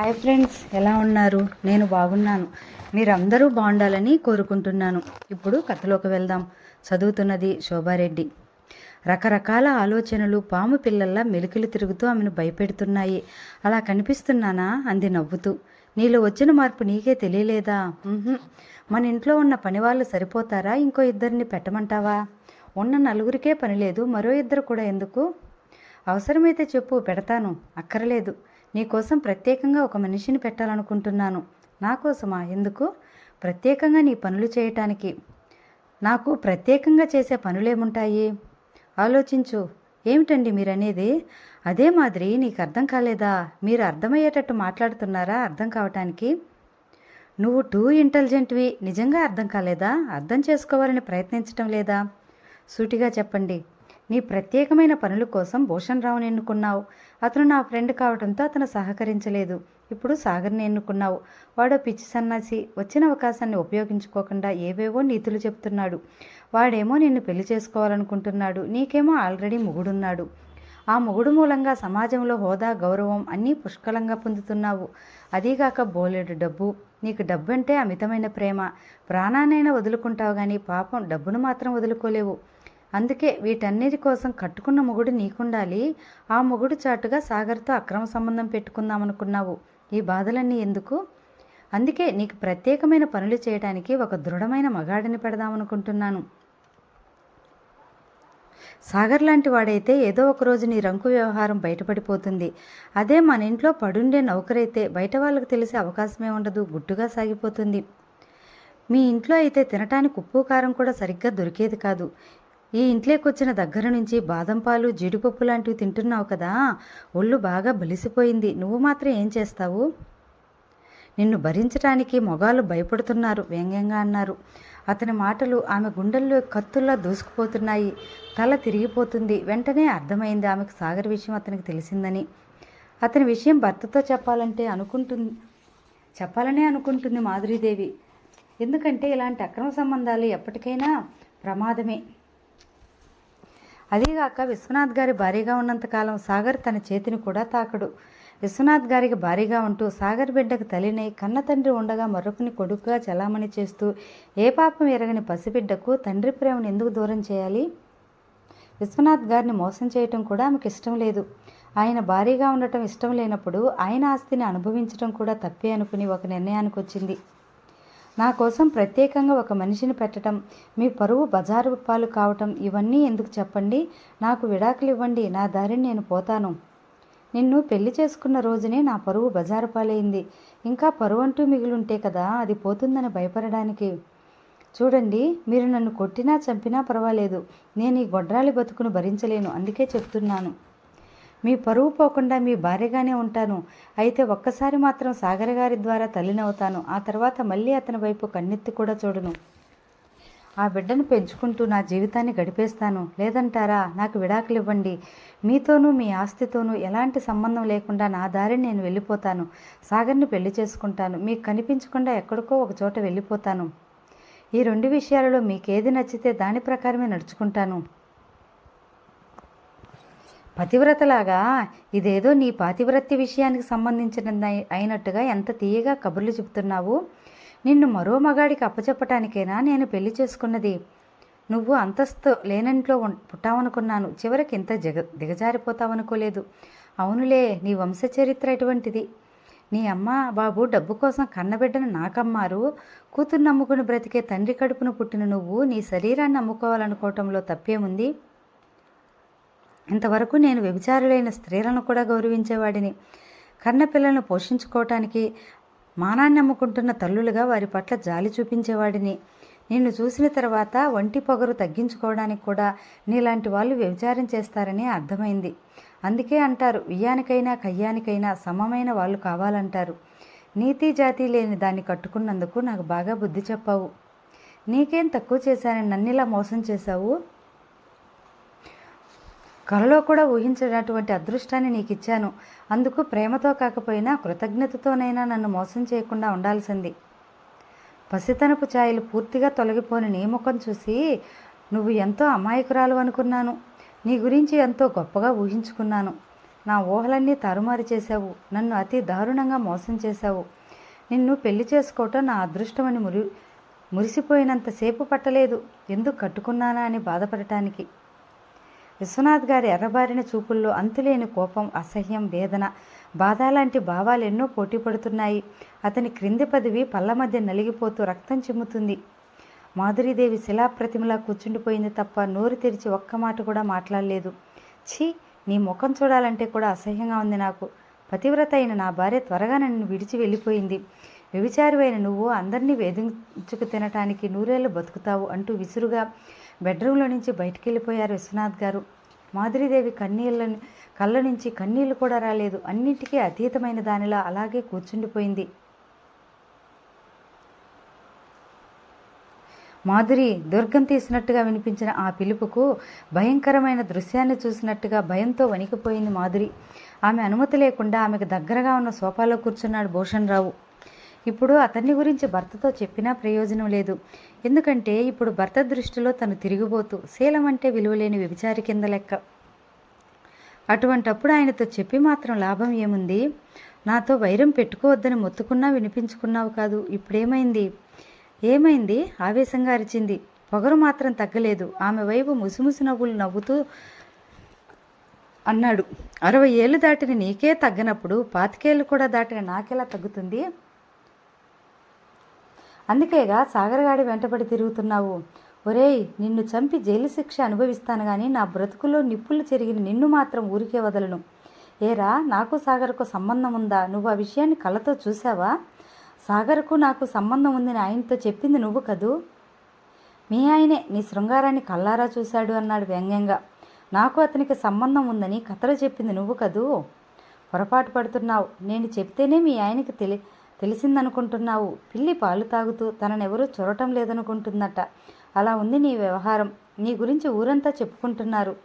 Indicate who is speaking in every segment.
Speaker 1: Hi friends ఎలా ఉన్నారు? నేను బాగున్నాను. మీరందరూ బాగుండాలని కోరుకుంటున్నాను. ఇప్పుడు కథలోకి వెళ్దాం. చదువుతున్నది శోభారెడ్డి. రకరకాల ఆలోచనలు పాము పిల్లల్లా మెలికలు తిరుగుతూ ఆమెను భయపెడుతున్నాయి. అలా కనిపిస్తున్నానా? అంది నవ్వుతూ. నీలో వచ్చిన మార్పు నీకే తెలియలేదా? మన ఇంట్లో ఉన్న పనివాళ్ళు సరిపోతారా? ఇంకో ఇద్దరిని పెట్టమంటావా? ఉన్న నలుగురికే పని లేదు మరో ఇద్దరు కూడా ఎందుకు? అవసరమైతే చెప్పు పెడతాను. అక్కరలేదు. నీకోసం ప్రత్యేకంగా ఒక మనిషిని పెట్టాలనుకుంటున్నాను. నా కోసమా? ఎందుకు? ప్రత్యేకంగా నీ పనులు చేయటానికి. నాకు ప్రత్యేకంగా చేసే పనులేముంటాయి? ఆలోచించు. ఏమిటండి మీరనేది? అదే మాదిరి నీకు అర్థం కాలేదా? మీరు అర్థమయ్యేటట్టు మాట్లాడుతున్నారా అర్థం కావటానికి? నువ్వు టూ ఇంటెలిజెంట్వి. నిజంగా అర్థం కాలేదా? అర్థం చేసుకోవాలని ప్రయత్నించటం లేదా? సూటిగా చెప్పండి. నీ ప్రత్యేకమైన పనుల కోసం భూషణ్ రావుని ఎన్నుకున్నావు. అతను నా ఫ్రెండ్ కావడంతో అతను సహకరించలేదు. ఇప్పుడు సాగర్ని ఎన్నుకున్నావు. వాడో పిచ్చి సన్నాసి వచ్చిన అవకాశాన్ని ఉపయోగించుకోకుండా ఏవేవో నీతులు చెప్తున్నాడు. వాడేమో నిన్ను పెళ్ళి చేసుకోవాలనుకుంటున్నాడు. నీకేమో ఆల్రెడీ మొగుడున్నాడు. ఆ మొగుడు మూలంగా సమాజంలో హోదా గౌరవం అన్నీ పుష్కలంగా పొందుతున్నావు. అదీగాక బోలెడు డబ్బు నీకు డబ్బు అంటే అమితమైన ప్రేమ. ప్రాణానైనా వదులుకుంటావు కానీ పాపం డబ్బును మాత్రం వదులుకోలేవు. అందుకే వీటన్నిటి కోసం కట్టుకున్న మొగుడు నీకుండాలి. ఆ మొగుడు చాటుగా సాగర్తో అక్రమ సంబంధం పెట్టుకుందామనుకున్నావు. ఈ బాధలన్నీ ఎందుకు? అందుకే నీకు ప్రత్యేకమైన పనులు చేయడానికి ఒక దృఢమైన మగాడిని పెడదామనుకుంటున్నాను. సాగర్ లాంటి వాడైతే ఏదో ఒక రోజు నీ రంకు వ్యవహారం బయటపడిపోతుంది. అదే మన ఇంట్లో పడుండే నౌకరైతే బయట వాళ్ళకు తెలిసే అవకాశమే ఉండదు గుట్టుగా సాగిపోతుంది. మీ ఇంట్లో అయితే తినటానికి ఉప్పు కారం కూడా సరిగ్గా దొరికేది కాదు. ఈ ఇంట్లోకి వచ్చిన దగ్గర నుంచి బాదం పాలు జీడిపప్పు లాంటివి తింటున్నావు కదా. ఒళ్ళు బాగా బలిసిపోయింది. నువ్వు మాత్రం ఏం చేస్తావు? నిన్ను భరించటానికి మొగాలు భయపడుతున్నారు వ్యంగ్యంగా అన్నారు. అతని మాటలు ఆమె గుండెల్లో కత్తుల్లా దూసుకుపోతున్నాయి. తల తిరిగిపోతుంది. వెంటనే అర్థమైంది ఆమెకు సాగర్ విషయం అతనికి తెలిసిందని. అతని విషయం భర్తతో చెప్పాలంటే అనుకుంటుంది చెప్పాలనే అనుకుంటుంది మాధురీదేవి. ఎందుకంటే ఇలాంటి అక్రమ సంబంధాలు ఎప్పటికైనా ప్రమాదమే. అదీగాక విశ్వనాథ్ గారి భారీగా ఉన్నంతకాలం సాగర్ తన చేతిని కూడా తాకడు. విశ్వనాథ్ గారికి భారీగా ఉంటూ సాగర్ బిడ్డకు తల్లినై కన్న తండ్రి ఉండగా మరొకని కొడుకుగా చలామణి చేస్తూ ఏ పాపం ఎరగని పసిబిడ్డకు తండ్రి ప్రేమను ఎందుకు దూరం చేయాలి? విశ్వనాథ్ గారిని మోసం చేయటం కూడా ఆమెకు ఇష్టం లేదు. ఆయన భారీగా ఉండటం ఇష్టం లేనప్పుడు ఆయన ఆస్తిని అనుభవించడం కూడా తప్పే అనుకుని ఒక నిర్ణయానికి వచ్చింది నా కోసం ప్రత్యేకంగా ఒక మనిషిని పెట్టడం మీ పరువు బజారు పాలు కావటం ఇవన్నీ ఎందుకు చెప్పండి? నాకు విడాకులు ఇవ్వండి నా దారిని నేను పోతాను. నిన్ను పెళ్ళి చేసుకున్న రోజునే నా పరువు బజారు పాలైంది. ఇంకా పరువు అంటూ మిగిలుంటే కదా అది పోతుందని భయపడడానికి. చూడండి మీరు నన్ను కొట్టినా చంపినా పర్వాలేదు. నేను ఈ గొడ్రాలి బతుకును భరించలేను అందుకే చెప్తున్నాను. మీ పరువు పోకుండా మీ భార్యగానే ఉంటాను. అయితే ఒక్కసారి మాత్రం సాగర్ గారి ద్వారా తల్లినవుతాను. ఆ తర్వాత మళ్ళీ అతని వైపు కన్నెత్తి కూడా చూడను. ఆ బిడ్డను పెంచుకుంటూ నా జీవితాన్ని గడిపేస్తాను. లేదంటారా? నాకు విడాకులు ఇవ్వండి మీతోనూ మీ ఆస్తితోనూ ఎలాంటి సంబంధం లేకుండా నా దారిని నేను వెళ్ళిపోతాను. సాగర్ని పెళ్ళి చేసుకుంటాను. మీకు కనిపించకుండా ఎక్కడికో ఒక చోట వెళ్ళిపోతాను. ఈ రెండు విషయాలలో మీకేది నచ్చితే దాని ప్రకారమే నడుచుకుంటాను. పతివ్రతలాగా ఇదేదో నీ పాతివ్రత్య విషయానికి సంబంధించిన అయినట్టుగా ఎంత తీయగా కబుర్లు చెబుతున్నావు? నిన్ను మరో మగాడికి అప్పచెప్పటానికైనా నేను పెళ్ళి చేసుకున్నది? నువ్వు అంతస్తు లేనంట్లో పుట్టావనుకున్నాను. చివరికి ఇంత జగ దిగజారిపోతావనుకోలేదు. అవునులే నీ వంశచరిత్ర ఎటువంటిది? నీ అమ్మ బాబు డబ్బు కోసం కన్నబిడ్డను నాకమ్మారు. కూతురు నమ్ముకుని బ్రతికే తండ్రి కడుపును పుట్టిన నువ్వు నీ శరీరాన్ని అమ్ముకోవాలనుకోవటంలో తప్పేముంది? ఇంతవరకు నేను వ్యభిచారులైన స్త్రీలను కూడా గౌరవించేవాడిని. కన్నపిల్లలను పోషించుకోవటానికి మానాన్ని అమ్ముకుంటున్న తల్లులుగా వారి పట్ల జాలి చూపించేవాడిని. నిన్ను చూసిన తర్వాత ఒంటి పొగరు తగ్గించుకోవడానికి కూడా నీలాంటి వాళ్ళు వ్యభిచారం చేస్తారని అర్థమైంది. అందుకే అంటారు వియ్యానికైనా కయ్యానికైనా సమమైన వాళ్ళు కావాలంటారు. నీతి జాతి లేని దాన్ని కట్టుకున్నందుకు నాకు బాగా బుద్ధి చెప్పావు. నీకేం తక్కువ చేశానని నన్నిలా మోసం చేశావు? కలలో కూడా ఊహించినటువంటి అదృష్టాన్ని నీకు ఇచ్చాను అందుకు ప్రేమతో కాకపోయినా కృతజ్ఞతతోనైనా నన్ను మోసం చేయకుండా ఉండాల్సింది. పసితనపు ఛాయలు పూర్తిగా తొలగిపోని నీ ముఖం చూసి నువ్వు ఎంతో అమాయకురాలు అనుకున్నాను. నీ గురించి ఎంతో గొప్పగా ఊహించుకున్నాను. నా ఊహలన్నీ తారుమారు చేశావు. నన్ను అతి దారుణంగా మోసం చేశావు. నిన్ను పెళ్ళి చేసుకోవటం నా అదృష్టమని మురి మురిసిపోయినంతసేపు పట్టలేదు. ఎందుకు కట్టుకున్నానా అని బాధపడటానికి. విశ్వనాథ్ గారి ఎర్రబారిన చూపుల్లో అంతులేని కోపం అసహ్యం వేదన బాధ లాంటి భావాలెన్నో పోటీ పడుతున్నాయి. అతని క్రింది పదవి పళ్ళ మధ్య నలిగిపోతూ రక్తం చిమ్ముతుంది. మాధురీదేవి శిలాప్రతిమలా కూర్చుండిపోయింది తప్ప నోరు తెరిచి ఒక్క మాట కూడా మాట్లాడలేదు. ఛీ నీ ముఖం చూడాలంటే కూడా అసహ్యంగా ఉంది నాకు. పతివ్రత అయిన నా భార్య త్వరగా నన్ను విడిచి వెళ్ళిపోయింది. వ్యభిచారువైన నువ్వు అందరినీ వేధించుకు తినటానికి నూరేళ్ళు బతుకుతావు అంటూ విసురుగా బెడ్రూమ్లో నుంచి బయటికి వెళ్ళిపోయారు విశ్వనాథ్ గారు. మాధురీదేవి కన్నీళ్ళ కళ్ళ నుంచి కన్నీళ్ళు కూడా రాలేదు. అన్నింటికీ అతీతమైన దానిలా అలాగే కూర్చుండిపోయింది. మాధురి దుర్గం తీసినట్టుగా వినిపించిన ఆ పిలుపుకు భయంకరమైన దృశ్యాన్ని చూసినట్టుగా భయంతో వణికిపోయింది మాధురి. ఆమె అనుమతి లేకుండా ఆమెకు దగ్గరగా ఉన్న సోఫాలో కూర్చున్నాడు భూషణ్ రావు ఇప్పుడు అతన్ని గురించి భర్తతో చెప్పినా ప్రయోజనం లేదు. ఎందుకంటే ఇప్పుడు భర్త దృష్టిలో తను తిరిగిపోతూ శీలం అంటే విలువలేని వ్యభిచారి కింద లెక్క. అటువంటప్పుడు ఆయనతో చెప్పి మాత్రం లాభం ఏముంది? నాతో వైరం పెట్టుకోవద్దని మొత్తుకున్నా వినిపించుకున్నావు కాదు. ఇప్పుడేమైంది? ఏమైంది? ఆవేశంగా అరిచింది. పొగరు మాత్రం తగ్గలేదు. ఆమె వైపు ముసిముసి నవ్వులు నవ్వుతూ అన్నాడు. అరవై ఏళ్ళు దాటిన నీకే తగ్గనప్పుడు పాతికేళ్ళు కూడా దాటిన నాకెలా తగ్గుతుంది? అందుకేగా సాగరగాడి వెంటబడి తిరుగుతున్నావు. ఒరేయ్ నిన్ను చంపి జైలు శిక్ష అనుభవిస్తాను కానీ నా బ్రతుకులో నిప్పులు చెరిగిన నిన్ను మాత్రం ఊరికే వదలను. ఏరా నాకు సాగర్కు సంబంధం ఉందా? నువ్వు ఆ విషయాన్ని కళ్ళతో చూసావా సాగర్కు నాకు సంబంధం ఉందని ఆయనతో చెప్పింది నువ్వు కదూ? మీ ఆయనే నీ శృంగారాన్ని కల్లారా చూశాడు అన్నాడు వ్యంగ్యంగా. నాకు అతనికి సంబంధం ఉందని కథలు చెప్పింది నువ్వు కదూ? పొరపాటు పడుతున్నావు. నేను చెప్తేనే మీ ఆయనకి తెలి తెలిసిందనుకుంటున్నావు. పిల్లి పాలు తాగుతూ తననెవరూ చూడటం లేదనుకుంటుందట. అలా ఉంది నీ వ్యవహారం. నీ గురించి ఊరంతా చెప్పుకుంటున్నారు.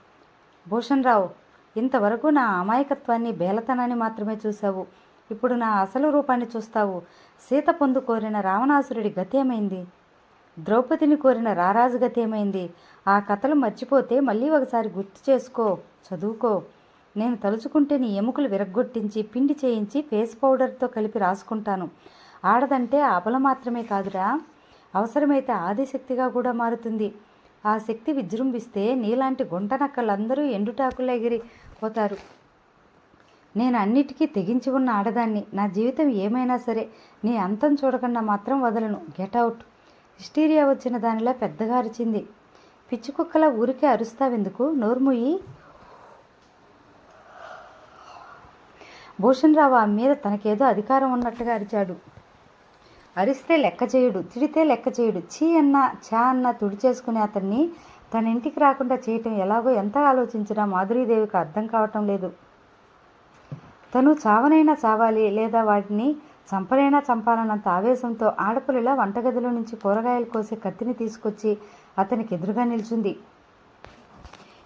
Speaker 1: భూషణ్ రావు ఇంతవరకు నా అమాయకత్వాన్ని బేలతనాన్ని మాత్రమే చూశావు. ఇప్పుడు నా అసలు రూపాన్ని చూస్తావు. సీత పొందు కోరిన రావణాసురుడి గతేమైంది? ద్రౌపదిని కోరిన రారాజు గతేమైంది? ఆ కథలు మర్చిపోతే మళ్ళీ ఒకసారి గుర్తు చేసుకో చదువుకో. నేను తలుచుకుంటే నీ ఎముకలు విరగ్గొట్టించి పిండి చేయించి ఫేస్ పౌడర్తో కలిపి రాసుకుంటాను. ఆడదంటే అబల మాత్రమే కాదురా. అవసరమైతే ఆదిశక్తిగా కూడా మారుతుంది. ఆ శక్తి విజృంభిస్తే నీలాంటి గుంటనక్కలందరూ ఎండుటాకులు ఎగిరి పోతారు. నేను అన్నిటికీ తెగించి ఉన్న ఆడదాన్ని. నా జీవితం ఏమైనా సరే నీ అంతం చూడకుండా మాత్రం వదలను. Get out. హిస్టీరియా వచ్చిన దానిలా పెద్దగా అరిచింది. పిచ్చి కుక్కలా ఊరికే అరుస్తావెందుకు? నోర్ముయి. భూషణ్ రావు ఆమె మీద తనకేదో అధికారం ఉన్నట్టుగా అరిచాడు. అరిస్తే లెక్క చేయడు తిడితే లెక్క చేయడు చీ అన్న చా అన్న తుడిచేసుకునే అతన్ని తన ఇంటికి రాకుండా చేయటం ఎలాగో ఎంత ఆలోచించినా మాధురీదేవికి అర్థం కావటం లేదు. తను చావనైనా చావాలి లేదా వాటిని చంపనైనా చంపాలన్నంత ఆవేశంతో ఆడపిల్లల వంటగదిలో నుంచి కూరగాయలు కోసే కత్తిని తీసుకొచ్చి అతనికి ఎదురుగా నిల్చుంది.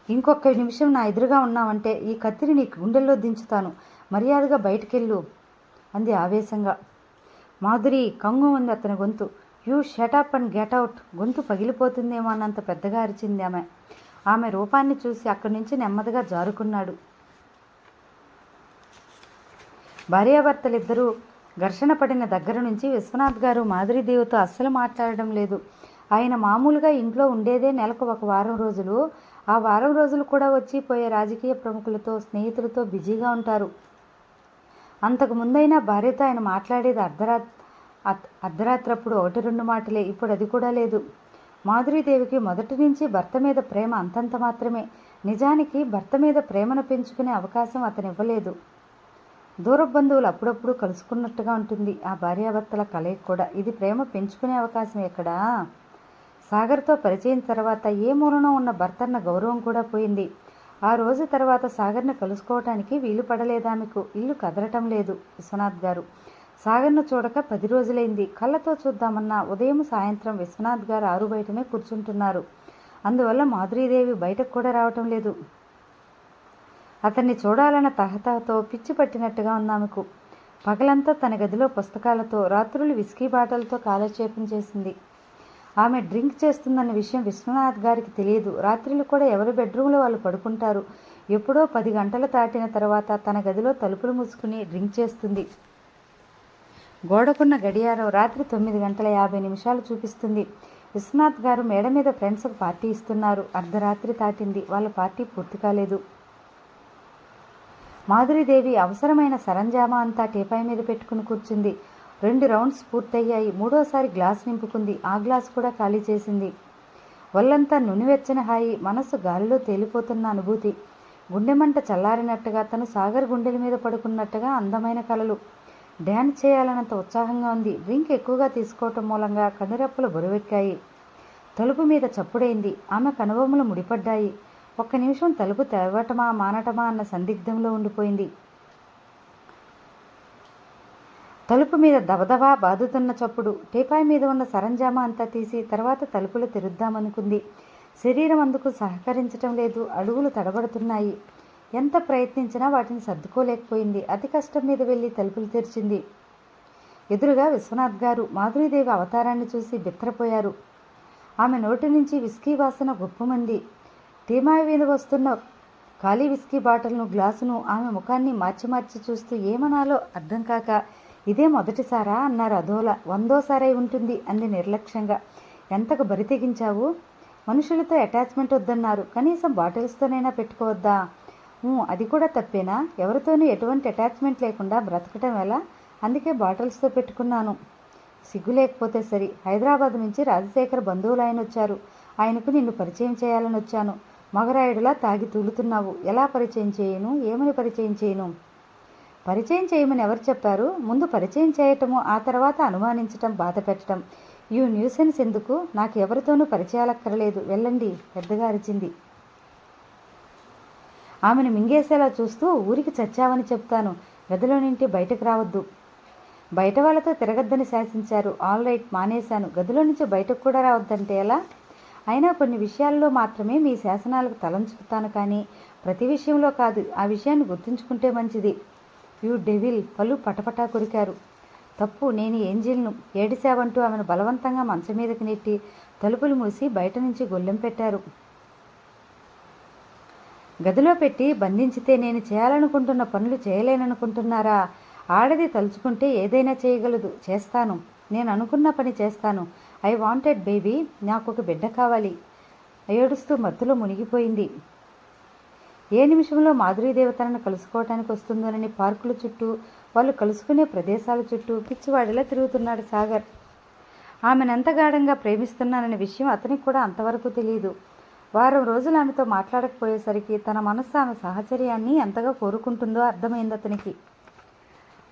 Speaker 1: ఇంకొక నిమిషం నా ఎదురుగా ఉన్నావంటే ఈ కత్తిని నీ గుండెల్లో దించుతాను. మర్యాదగా బయటికెళ్ళు అంది ఆవేశంగా. మాధురి కంగు ఉంది అతని గొంతు. You shut up and get out. గొంతు పగిలిపోతుందేమో అన్నంత పెద్దగా అరిచింది ఆమె. ఆమె రూపాన్ని చూసి అక్కడి నుంచి నెమ్మదిగా జారుకున్నాడు. భార్యాభర్తలిద్దరూ ఘర్షణ పడిన దగ్గర నుంచి విశ్వనాథ్ గారు మాధురీదేవితో అస్సలు మాట్లాడడం లేదు. ఆయన మామూలుగా ఇంట్లో ఉండేదే నెలకు ఒక వారం రోజులు. ఆ వారం రోజులు కూడా వచ్చి పోయే రాజకీయ ప్రముఖులతో స్నేహితులతో బిజీగా ఉంటారు. అంతకు ముందైనా భార్యతో ఆయన మాట్లాడేది అర్ధరా అర్ధరాత్రప్పుడు ఒకటి రెండు మాటలే. ఇప్పుడు అది కూడా లేదు. మాధురీదేవికి మొదటి నుంచి భర్త మీద ప్రేమ అంతంత మాత్రమే. నిజానికి భర్త మీద ప్రేమను పెంచుకునే అవకాశం అతను ఇవ్వలేదు దూర బంధువులు అప్పుడప్పుడు కలుసుకున్నట్టుగా ఉంటుంది ఆ భార్యాభర్తల కలయిక కూడా. ఇది ప్రేమ పెంచుకునే అవకాశం ఎక్కడా? సాగర్తో పరిచయం తర్వాత ఏ మూలన ఉన్న భర్తన్న గౌరవం కూడా పోయింది. ఆ రోజు తర్వాత సాగర్ని కలుసుకోవటానికి వీలు పడలేదామెకు ఇల్లు కదలటం లేదు విశ్వనాథ్ గారు. సాగర్ను చూడక పది రోజులైంది. కళ్ళతో చూద్దామన్నా ఉదయం సాయంత్రం విశ్వనాథ్ గారు ఆరు బయటనే కూర్చుంటున్నారు. అందువల్ల మాధురీదేవి బయటకు కూడా రావటం లేదు. అతన్ని చూడాలన్న తహతహతో పిచ్చి పట్టినట్టుగా ఉందామెకు పగలంతా తన గదిలో పుస్తకాలతో రాత్రులు విస్కీ బాటలతో కాలక్షేపం చేసింది. ఆమె డ్రింక్ చేస్తుందన్న విషయం విశ్వనాథ్ గారికి తెలియదు. రాత్రిలో కూడా ఎవరి బెడ్రూమ్లో వాళ్ళు పడుకుంటారు. ఎప్పుడో పది గంటలు దాటిన తర్వాత తన గదిలో తలుపులు మూసుకుని డ్రింక్ చేస్తుంది. గోడకున్న గడియారం రాత్రి తొమ్మిది గంటల యాభై నిమిషాలు చూపిస్తుంది. విశ్వనాథ్ గారు మేడ మీద ఫ్రెండ్స్కి పార్టీ ఇస్తున్నారు. అర్ధరాత్రి దాటింది. వాళ్ళ పార్టీ పూర్తి కాలేదు. మాధురీదేవి అవసరమైన సరంజామా అంతా టీపాయ్ మీద పెట్టుకుని కూర్చుంది. రెండు రౌండ్స్ పూర్తయ్యాయి. మూడోసారి గ్లాస్ నింపుకుంది. ఆ గ్లాస్ కూడా ఖాళీ చేసింది. ఒళ్ళంతా నునివెచ్చని హాయి. మనస్సు గాలిలో తేలిపోతున్న అనుభూతి. గుండెమంట చల్లారినట్టుగా తను సాగర్ గుండెల మీద పడుకున్నట్టుగా అందమైన కలలు. డ్యాన్స్ చేయాలన్నంత ఉత్సాహంగా ఉంది. డ్రింక్ ఎక్కువగా తీసుకోవటం మూలంగా కనురెప్పలు బరువెక్కాయి. తలుపు మీద చప్పుడైంది. ఆమె కనుబొమ్మలు ముడిపడ్డాయి. ఒక్క నిమిషం తలుపు తెరవటమా మానటమా అన్న సందిగ్ధంలో ఉండిపోయింది. తలుపు మీద దబదబా బాదుతున్న చప్పుడు టీపాయ్ మీద ఉన్న సరంజామా అంతా తీసి తర్వాత తలుపులు తెరుద్దామనుకుంది. శరీరం అందుకు సహకరించటం లేదు అడుగులు తడబడుతున్నాయి. ఎంత ప్రయత్నించినా వాటిని సర్దుకోలేకపోయింది. అతి కష్టం మీద వెళ్ళి తలుపులు తెరిచింది. ఎదురుగా విశ్వనాథ్ గారు మాధురీదేవి అవతారాన్ని చూసి బిత్తరపోయారు. ఆమె నోటి నుంచి విస్కీ వాసన గుప్పమంది. టీమాయి మీద వస్తున్న ఖాళీ విస్కీ బాటిల్ను గ్లాసును ఆమె ముఖాన్ని మార్చి మార్చి చూస్తూ ఏమనాలో అర్థం కాక ఇదే మొదటిసారా అన్నారు అధోల వందోసారై ఉంటుంది అంది నిర్లక్ష్యంగా. ఎంతకు బరి తెగించావు? మనుషులతో అటాచ్మెంట్ వద్దన్నారు. కనీసం బాటిల్స్తోనైనా పెట్టుకోవద్దా? అది కూడా తప్పేనా? ఎవరితోనూ ఎటువంటి అటాచ్మెంట్ లేకుండా బ్రతకటం ఎలా? అందుకే బాటిల్స్తో పెట్టుకున్నాను. సిగ్గు లేకపోతే సరి. హైదరాబాద్ నుంచి రాజశేఖర్ బంధువులు ఆయన వచ్చారు. ఆయనకు నిన్ను పరిచయం చేయాలని వచ్చాను. మగరాయుడులా తాగి తూలుతున్నావు. ఎలా పరిచయం చేయను? ఏమని పరిచయం చేయను? పరిచయం చేయమని ఎవరు చెప్పారు? ముందు పరిచయం చేయటము ఆ తర్వాత అనుమానించటం బాధ పెట్టడం ఈ న్యూసెన్స్ ఎందుకు? నాకు ఎవరితోనూ పరిచయాలక్కర్లేదు. వెళ్ళండి పెద్దగా అరిచింది. ఆమెను మింగేసేలా చూస్తూ ఊరికి చచ్చావని చెప్తాను. గదిలో నుండి బయటకు రావద్దు. బయట వాళ్ళతో తిరగద్దని శాసించారు. ఆల్ రైట్ మానేశాను. గదిలో నుంచి బయటకు కూడా రావద్దంటే ఎలా? అయినా కొన్ని విషయాల్లో మాత్రమే మీ శాసనాలకు తలంచుకుతాను కానీ ప్రతి విషయంలో కాదు. ఆ విషయాన్ని గుర్తుంచుకుంటే మంచిది. యూ డెవిల్ పలు పటపటా కొరికారు. తప్పు నేను ఏంజిల్ను ఏడిశావంటూ ఆమెను బలవంతంగా మంచం మీదకి నెట్టి తలుపులు మూసి బయట నుంచి గొల్లెం పెట్టారు. గదిలో పెట్టి బంధించితే నేను చేయాలనుకుంటున్న పనులు చేయలేననుకుంటున్నారా? ఆడది తలుచుకుంటే ఏదైనా చేయగలదు. చేస్తాను. నేను అనుకున్న పని చేస్తాను. ఐ వాంటెడ్ బేబీ నాకు ఒక బిడ్డ కావాలి. ఏడుస్తూ మత్తులో మునిగిపోయింది. ఏ నిమిషంలో మాధురీ దేవతలను కలుసుకోవటానికి వస్తుందోనని పార్కుల చుట్టూ వాళ్ళు కలుసుకునే ప్రదేశాల చుట్టూ పిచ్చివాడిలా తిరుగుతున్నాడు సాగర్. ఆమెనెంత గాఢంగా ప్రేమిస్తున్నాననే విషయం అతనికి కూడా అంతవరకు తెలియదు వారం రోజులు ఆమెతో మాట్లాడకపోయేసరికి తన మనస్సు ఆమె సాహచర్యాన్ని ఎంతగా కోరుకుంటుందో అర్థమైంది అతనికి.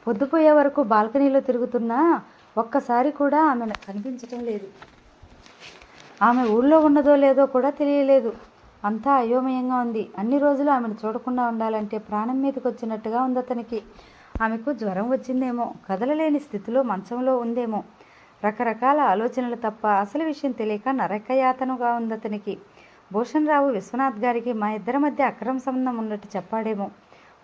Speaker 1: పొద్దుపోయే వరకు బాల్కనీలో తిరుగుతున్నా ఒక్కసారి కూడా ఆమె కనిపించటం లేదు. ఆమె ఊళ్ళో ఉన్నదో లేదో కూడా తెలియలేదు. అంతా అయోమయంగా ఉంది. అన్ని రోజులు ఆమెను చూడకుండా ఉండాలంటే ప్రాణం మీదకి వచ్చినట్టుగా ఉంది అతనికి. ఆమెకు జ్వరం వచ్చిందేమో కదలలేని స్థితిలో మంచంలో ఉందేమో. రకరకాల ఆలోచనలు తప్ప అసలు విషయం తెలియక నరకయాతనుగా ఉంది అతనికి. భూషణ్ రావు విశ్వనాథ్ గారికి మా ఇద్దరి మధ్య అక్రమ సంబంధం ఉన్నట్టు చెప్పాడేమో.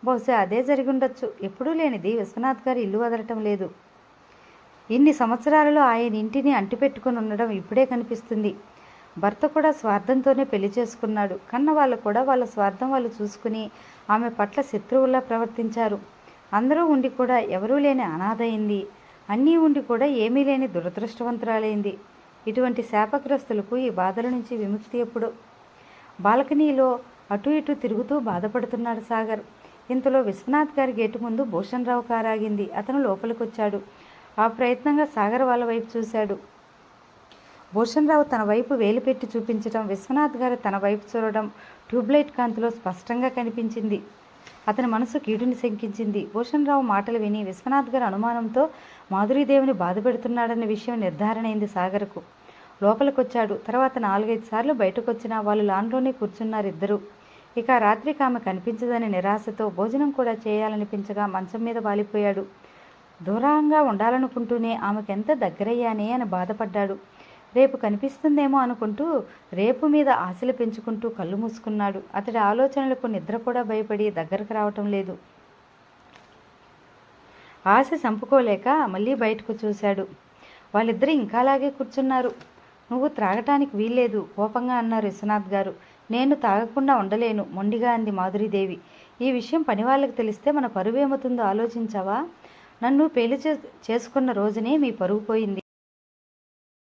Speaker 1: బహుశా అదే జరిగి ఉండొచ్చు. ఎప్పుడూ లేనిది విశ్వనాథ్ గారు ఇల్లు వదలటం లేదు. ఇన్ని సంవత్సరాలలో ఆయన ఇంటిని అంటిపెట్టుకుని ఉండడం ఇప్పుడే కనిపిస్తుంది. భర్త కూడా స్వార్థంతోనే పెళ్ళి చేసుకున్నాడు. కన్న వాళ్ళు కూడా వాళ్ళ స్వార్థం వాళ్ళు చూసుకుని ఆమె పట్ల శత్రువులా ప్రవర్తించారు. అందరూ ఉండి కూడా ఎవరూ లేని అనాథయింది అన్నీ ఉండి కూడా ఏమీ లేని దురదృష్టవంతురాలైంది. ఇటువంటి శాపగ్రస్తులకు ఈ బాధల నుంచి విముక్తి ఎప్పుడు? బాల్కనీలో అటు ఇటు తిరుగుతూ బాధపడుతున్నాడు సాగర్. ఇంతలో విశ్వనాథ్ గారి గేటు ముందు భూషణ్ రావు కారాగింది. అతను లోపలికొచ్చాడు. ఆ ప్రయత్నంగా సాగర్ వాళ్ళ వైపు చూశాడు. భూషణరావు తన వైపు వేలు పెట్టి చూపించడం విశ్వనాథ్ గారు తన వైపు చూడడం ట్యూబ్లైట్ కాంతిలో స్పష్టంగా కనిపించింది. అతని మనసు కీడుని శంకించింది. భూషణరావు మాటలు విని విశ్వనాథ్ గారు అనుమానంతో మాధురీదేవిని బాధపెడుతున్నాడన్న విషయం నిర్ధారణ అయింది సాగర్కు. లోపలికొచ్చాడు. తర్వాత నాలుగైదు సార్లు బయటకు వాళ్ళు లాన్లోనే కూర్చున్నారు ఇద్దరు. ఇక రాత్రికి ఆమె కనిపించదని నిరాశతో భోజనం కూడా చేయాలనిపించగా మంచం మీద వాలిపోయాడు. దూరంగా ఉండాలనుకుంటూనే ఆమెకెంత దగ్గరయ్యానే అని బాధపడ్డాడు. రేపు కనిపిస్తుందేమో అనుకుంటూ రేపు మీద ఆశలు పెంచుకుంటూ కళ్ళు మూసుకున్నాడు. అతడి ఆలోచనలకు నిద్ర కూడా భయపడి దగ్గరకు రావటం లేదు. ఆశ చంపుకోలేక మళ్ళీ బయటకు చూశాడు. వాళ్ళిద్దరూ ఇంకా అలాగే కూర్చున్నారు. నువ్వు త్రాగటానికి వీల్లేదు కోపంగా అన్నారు విశ్వనాథ్ గారు. నేను తాగకుండా ఉండలేను మొండిగా అంది మాధురీదేవి. ఈ విషయం పని వాళ్ళకి తెలిస్తే మన పరువు ఏమవుతుందో ఆలోచించావా? నన్ను పెళ్ళి చే చేసుకున్న రోజునే మీ పరువు పోయింది.